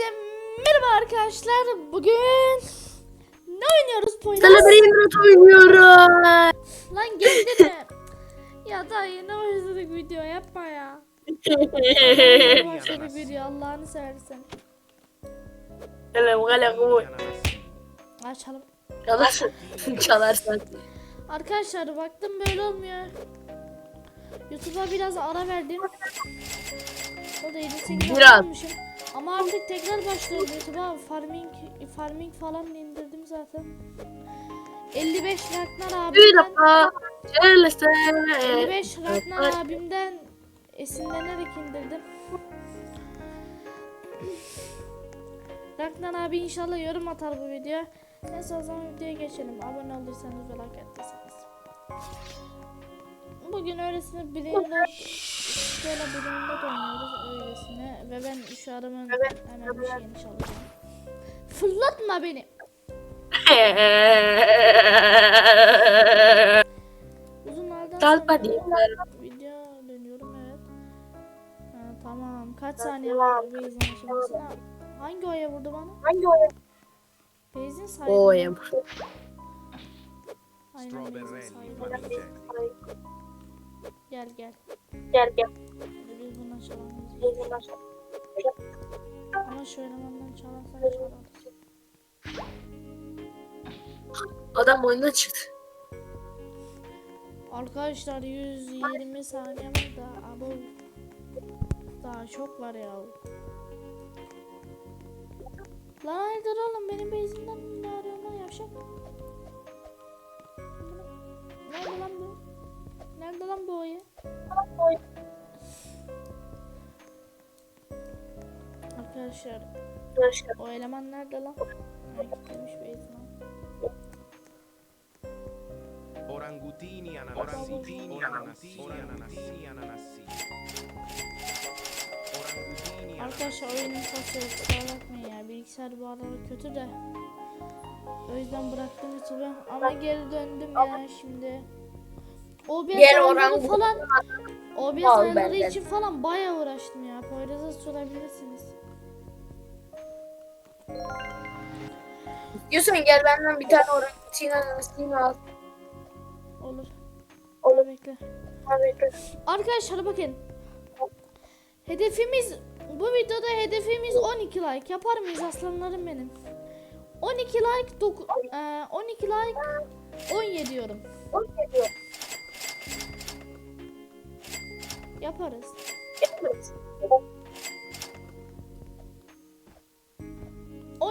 Hepinize merhaba arkadaşlar. Bugün ne oynuyoruz Poyraz? Sana Brainrot oynuyorum. Lan geldi mi? ya da yeni başladık video yapma ya. Yeni başladık video Allah'ını seversen. Kalem bu. Açalım. Çalarsan. Çalarsan. Arkadaşlar baktım böyle olmuyor. YouTube'a biraz ara verdim. O da 7-8 Biraz. olmuşum. Ama artık tekrar başlıyorum YouTube'a. Farming, farming falan indirdim zaten. 55 Ragnar abimden, defa. Çalışsana. 55 Ragnar abimden esinlenerek indirdim. Ragnar abi inşallah yorum atar bu video. Neyse o zaman videoya geçelim. Abone olduysanız ve like attıysanız. Bugün öylesine bilimde şöyle bilimde oynuyoruz öylesine ve ben şu adamın hemen bir şeyini çalacağım. Fırlatma beni. Uzunlardan değil. video dönüyorum evet. Ha, tamam kaç saniye var Beyzin aşamasına? Hangi oya vurdu bana? Hangi oyun? Beyzin sahibi. O oyun. Aynen Beyzin sahibi. Gel gel. Gel gel. Biz bundan çalamayız. Ama şu elemandan çalarsan çalarız. Adam oyundan çıktı. Arkadaşlar 120 saniye var da abo daha çok var ya. Lan hayırdır oğlum benim bezimden ne arıyorsun lan yavşak? Arkadaşlar o eleman nerede lan? Ha, gitmiş bezine. Orangutini ananasini ananasini ananasini ananasini. Orangutini Arkadaşlar oyunun kasıyor kusura bakmayın ya. Bilgisayar bu aralar kötü de. O yüzden bıraktım YouTube'u. Ama geri döndüm ya şimdi. OBS ayarları falan OBS ayarları için falan bayağı uğraştım ya. Poyraz'a sorabilirsiniz Diyorsan gel benden bir tane orangutin anasını al. olur Olur. bekle Hadi. Arkadaşlar bakın hedefimiz bu videoda hedefimiz 12 like yapar mıyız aslanlarım benim 12 like doku- eee, 12 like 17 diyorum Yaparız. Evet.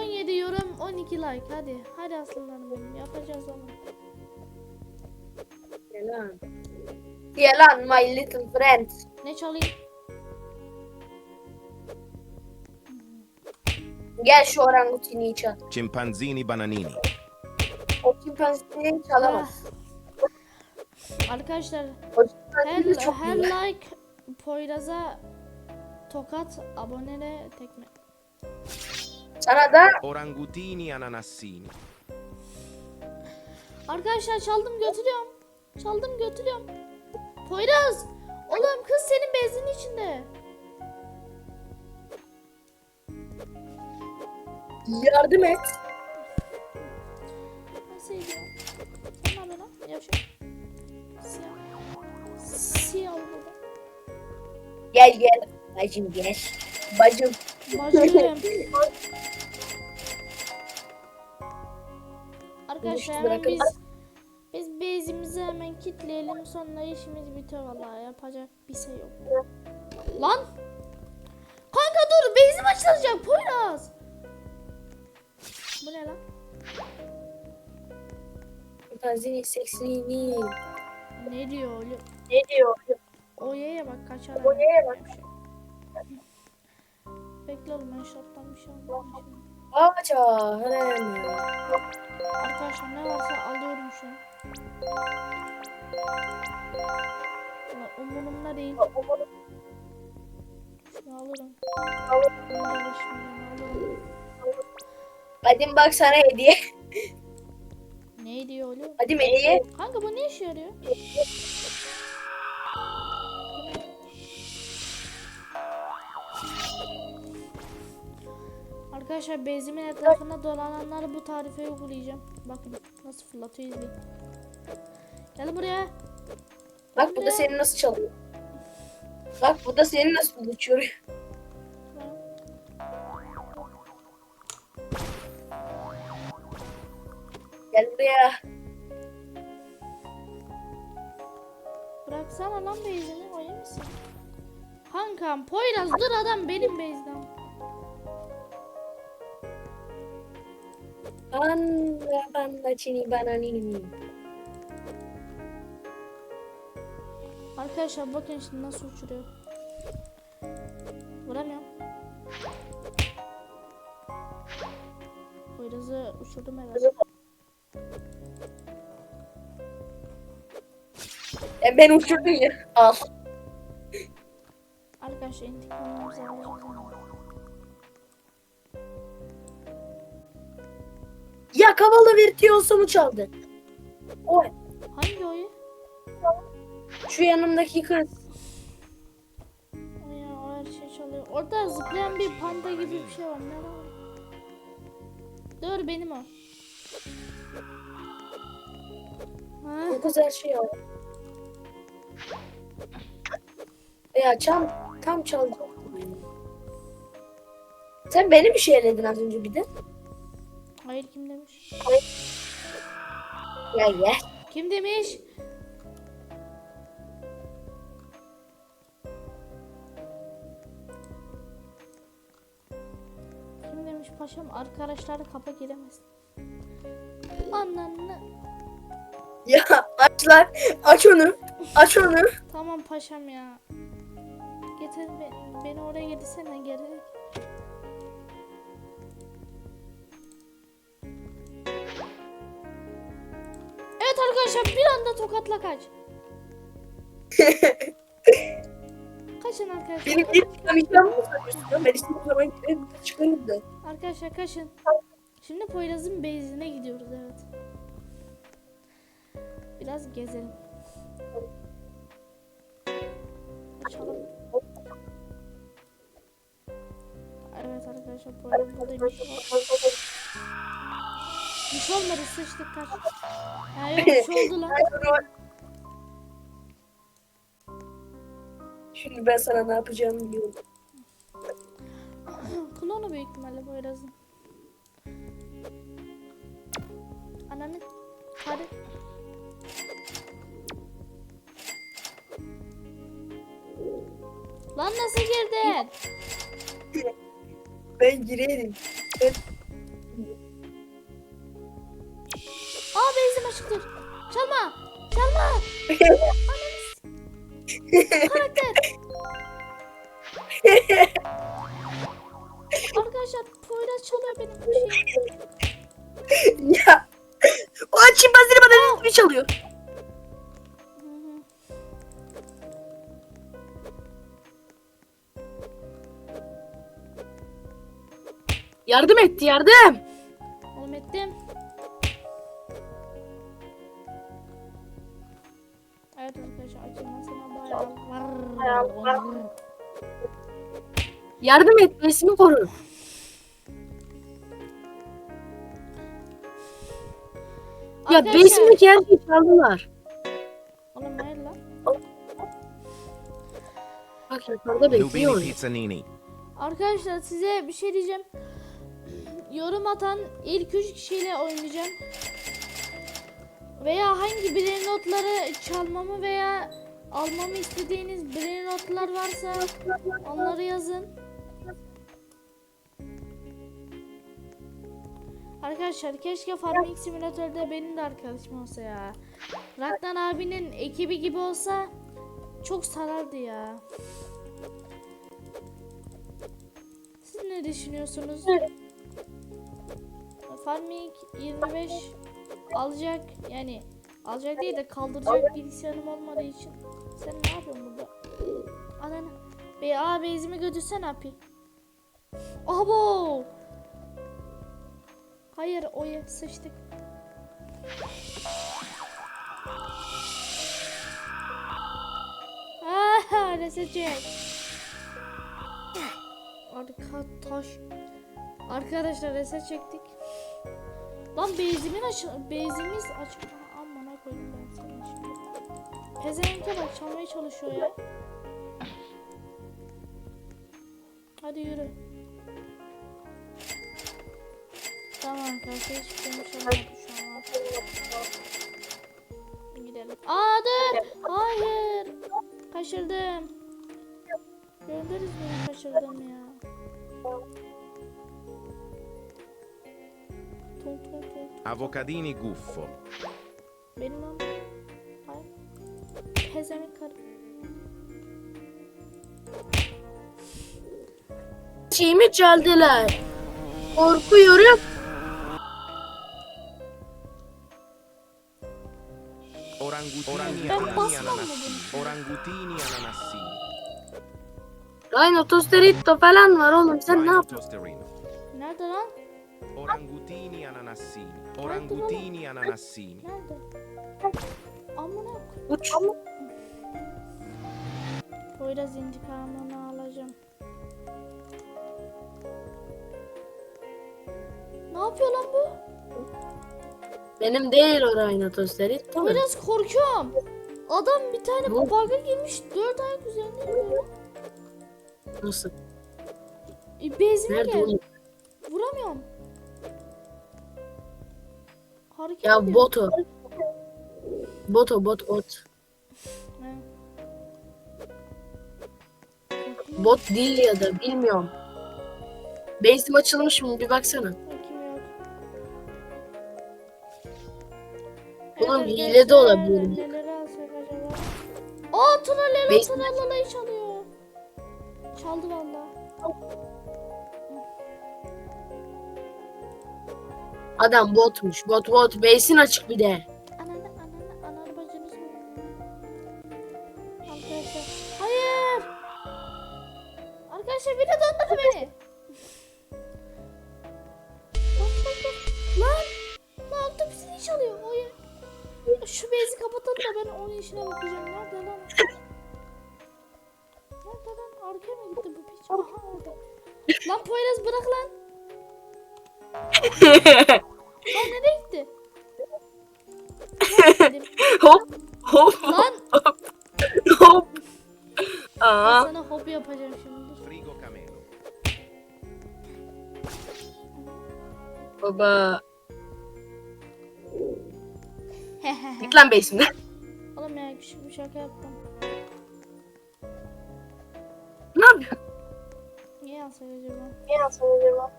17 yorum 12 like hadi. Hadi aslanlarım benim yapacağız onu. Yalan. Yalan my little friend. Ne çalayım? Gel şu orangutini çal. Chimpanzini bananini. O kimpanzini çalamaz. Arkadaşlar O her, her like Poyraz'a tokat abonele tekme. Sana da Orangutini ananasini. Arkadaşlar çaldım götürüyorum. Çaldım götürüyorum. Poyraz! Oğlum kız senin bezin içinde. yardım et. Nasıl gidiyor? Sen ne yapıyorsun lan? Yavşak. Siyah. Siyah burada. Gel gel. Bacım gel. Bacım. Arkadaşlar hemen biz biz bezimizi hemen kitleyelim sonra işimiz bitiyor vallahi yapacak bir şey yok. Lan! Kanka dur bezim açılacak Poyraz. Bu ne lan? Chimpanzini seksini. Ne diyor oğlum? Ne diyor? Oya'ya bak kaçar. Oya'ya bak. Yavşak. Bekle oğlum ben şorttan bir şey alacağım şimdi. Aça. Hemen. Arkadaşlar ne varsa alıyorum şu an. Umurumda değil. Şunu alırım. Bunu da şimdi alırım. Hadi bak sana hediye. Ne diyor oğlum? Hadi hediye. Kanka bu ne işe yarıyor? Arkadaşlar bezimin etrafında dolananları bu tarife uygulayacağım. Bakın nasıl fırlatıyor izleyin. Gel buraya. Bak bu da seni nasıl çalıyor. Bak bu da seni nasıl uçuyor. Gel buraya. Bıraksana lan bezini oyun musun? Kankam Poyraz dur adam benim bezden. Anla bana çini bana nini. Arkadaşlar bakın şimdi nasıl uçuruyor. Vuramıyorum. Poyraz'ı uçurdum herhalde. E ben uçurdum ya. Al. Arkadaşlar intikamımızı alacağız. Ya kavala virtüosumu çaldı. Oy. Hangi oyu? Şu yanımdaki kız. O ya o her şey çalıyor. Orada zıplayan bir panda gibi bir şey var. Ne var? Dur benim o. Ha, Bu kız her şeyi. Ya çam tam çaldı. Sen beni bir şey az önce bir de. Hayır kim demiş? Ya ye. Kim demiş? Kim demiş paşam arkadaşlar kapa giremez. Ananı. Ya aç lan. Aç onu. Aç onu. Tamam paşam ya. Getir be- beni oraya getirsene geri. Arkadaşlar bir anda tokatla kaç. Kaçın arkadaşlar. Benim bir çıkamayacağım mı sanıyorsun? Ben o zaman gidelim çıkarım da. Arkadaşlar kaçın. Şimdi Poyraz'ın base'ine gidiyoruz evet. Biraz gezelim. Uçalım. Evet arkadaşlar Poyraz buradaymış. Bir şey olmadı sıçtık kaç. Ha yok bir şey oldu lan. Şimdi ben sana ne yapacağımı biliyorum. Klonu büyük ihtimalle Poyraz'ın. Ananı. Hadi. Lan nasıl girdin? Ben girerim. Ben... hı. Yardım etti yardım. Oğlum ettim. Evet arkadaşlar açılmasına bayağı. Yardım et resmi koru. Ya Arkadaşlar- her şeyi çaldılar. Oğlum hayır lan. Bak yukarıda Lubini bekliyor. Pizzanini. Arkadaşlar size bir şey diyeceğim. Yorum atan ilk üç kişiyle oynayacağım. Veya hangi brain notları çalmamı veya almamı istediğiniz brain notlar varsa onları yazın. Arkadaşlar keşke Farming Simulator'da benim de arkadaşım olsa ya. Raktan abinin ekibi gibi olsa çok sarardı ya. Siz ne düşünüyorsunuz? Farming 25 alacak yani alacak değil de kaldıracak bilgisayarım olmadığı için sen ne yapıyorsun burada? Ananı. Be a bezimi götürsen abi. Abo. Hayır oya sıçtık. Ah, reset çek. Arka taş. Arkadaşlar reset çektik. Lan bezimin aç bezimiz aç. Amına koydum ben seni şimdi. Pezevenke bak çalmaya çalışıyor ya. Hadi yürü. Tamam arkadaşlar hiçbir şey çalmadı şu an. Gidelim. Aa dur. Hayır. Kaçırdım. Gördünüz mü kaçırdım ya. Tum tum tum. Avocadini guffo. Benim lan. Hayır. Pezevenk karı. Şeyimi çaldılar. Korkuyorum. Orangutini ananassini. Rhino Tosterito falan var oğlum sen ne Rhino yapıyorsun? tosterino. Nerede lan? Orangutini ananassini. Orangutini ananassini. Nerede? Amına koy- Uç. Poyraz intikamını alacağım. Ne yapıyor lan bu? Benim değil o Rhino Tosterito. Poyraz korkuyorum. Adam bir tane Bu- bug'a girmiş. Dört ayak üzerinde yürüyor. Nasıl? E, bezime Nerede gel. oğlum? Vuramıyorum. Hareket Ya ediyor. boto. Boto bot. Ne? Bot değil ya da bilmiyorum. Base'im açılmış mı bir baksana. Bakayım yok. Oğlum, hile de olabilir. Aa Beş- Tuna Lalo'yu çalıyor. Çaldı valla. Adam botmuş. Bot bot. Base'in açık bir de. Kapatalım da ben onun işine bakacağım. Nerede lan? Nerede lan? Arkaya mı gitti bu piç? Aha orada. Lan Poyraz bırak lan. Lan nereye gitti? Hop hop Lan hop. ben Aa. sana hop yapacağım şimdi. Frigo camelo. Baba. Git lan base'imden. Oğlum ya küçük bir şaka yaptım. ne yapıyorsun? Niye yapsak acaba? Ne yapıyorsun acaba?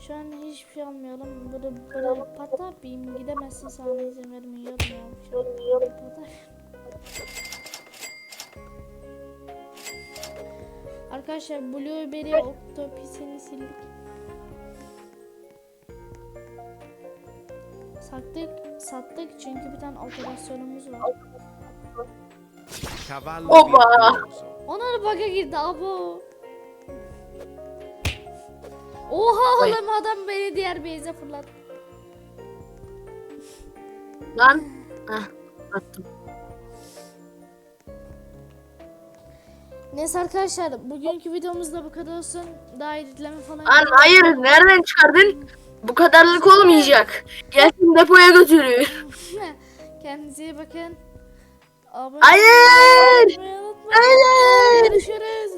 Şu an hiçbir şey almıyorum. Böyle böyle patlar bir gidemezsin sana izin vermiyorum ya. Şu an patlar. Arkadaşlar Blueberry Octopis'ini sildik. Sattık, sattık çünkü bir tane operasyonumuz var. Cavallo. Ona da bug'a girdi abo. Oha Oy. oğlum adam beni diğer base'e fırlattı. Lan. Hah. Attım. Neyse arkadaşlar bugünkü videomuz da bu kadar olsun. Daha editleme falan. Lan hayır nereden çıkardın? Bu kadarlık olmayacak. Gelsin depoya götürüyor. Kendinize iyi bakın. Abone Hayır. Hayır. Görüşürüz.